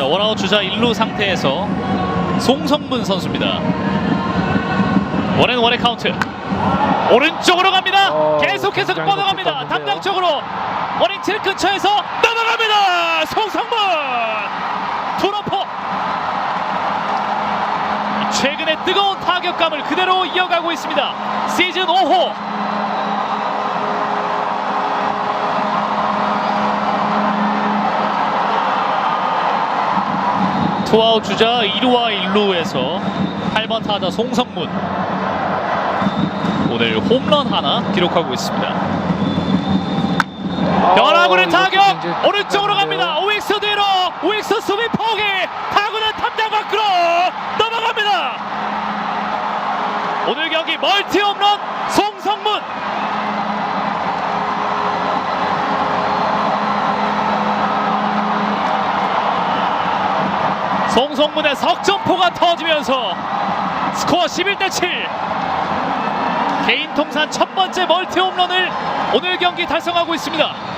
자, 원아웃 주자 1루 상태에서 송성문 선수입니다. 원앤원의 카운트. 오른쪽으로 갑니다. 어, 계속해서 뻗어갑니다. 담장 쪽으로 원인칠 근처에서 넘어갑니다. 송성문 투러퍼. 최근의 뜨거운 타격감을 그대로 이어가고 있습니다. 시즌 5호. 투아웃 주자 1루와 1루에서 8번 타자 송성문 오늘 홈런 하나 기록하고 있습니다. 변화구의 어, 타격 오른쪽으로. 갑니다. 오익스 뒤로 오익스 수비 포기 타구는 탐장 밖으로 넘어갑니다. 오늘 경기 멀티 홈런 송성문 송성문의 석점포가 터지면서 스코어 11대 7 개인 통산 첫 번째 멀티 홈런을 오늘 경기 달성하고 있습니다.